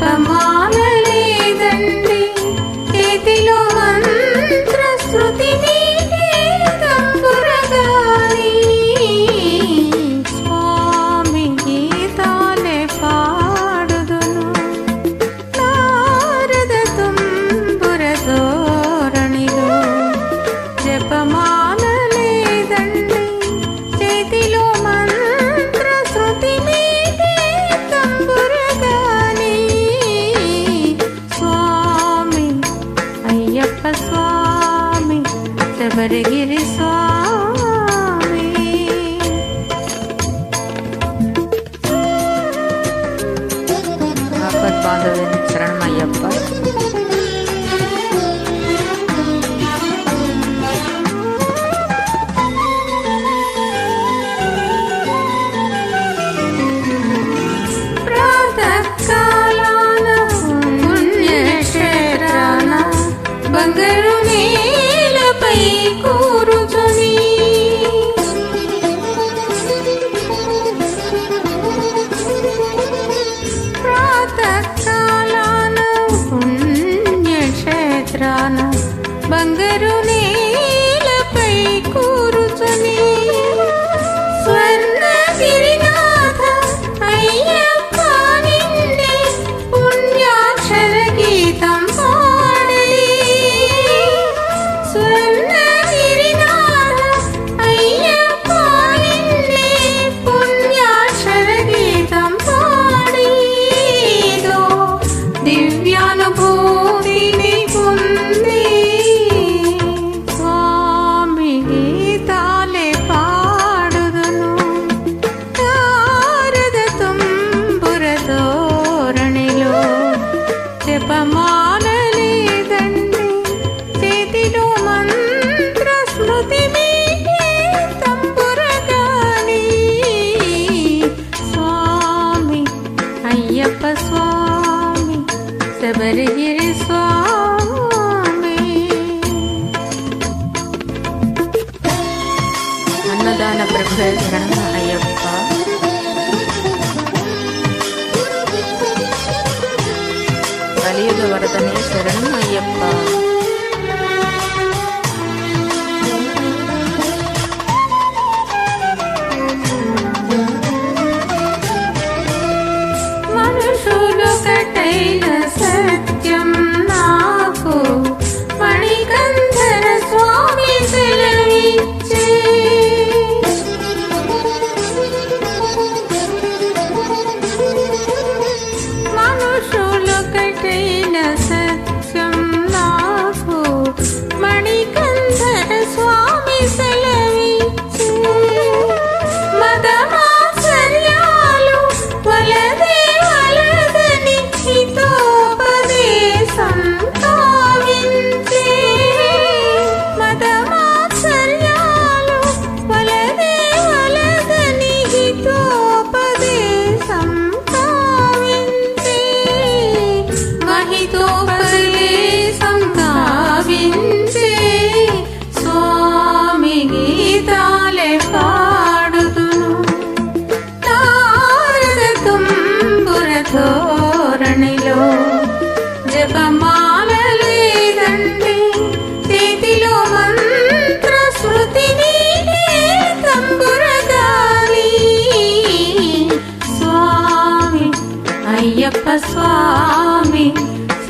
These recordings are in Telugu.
Và சபரகிரி சுவாமி ஆபத் பாந்தவன் కోరుచని శబరిగిరి స్వామి. అన్నదాన ప్రభరణ అయ్యప్ప. కలియుగ వరదనే శరణం అయ్యప్ప. agree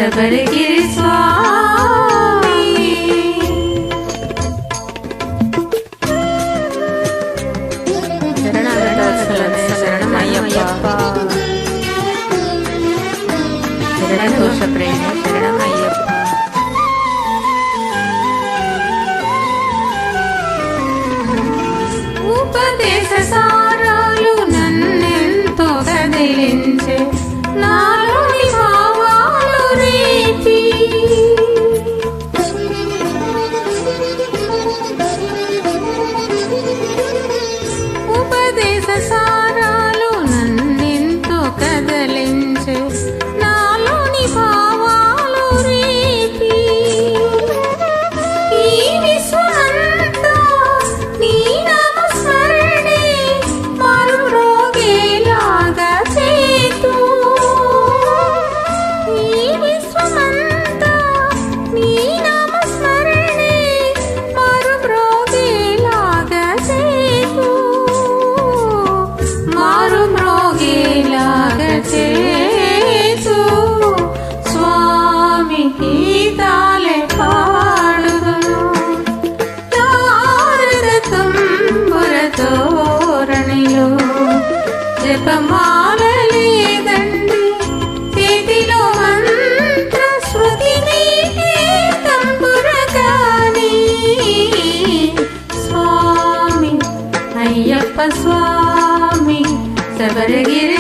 శబరిగిరి స్వామి. శరణమయ్యప్ప. శరణ దోష ప్రేమ This desde esa never again.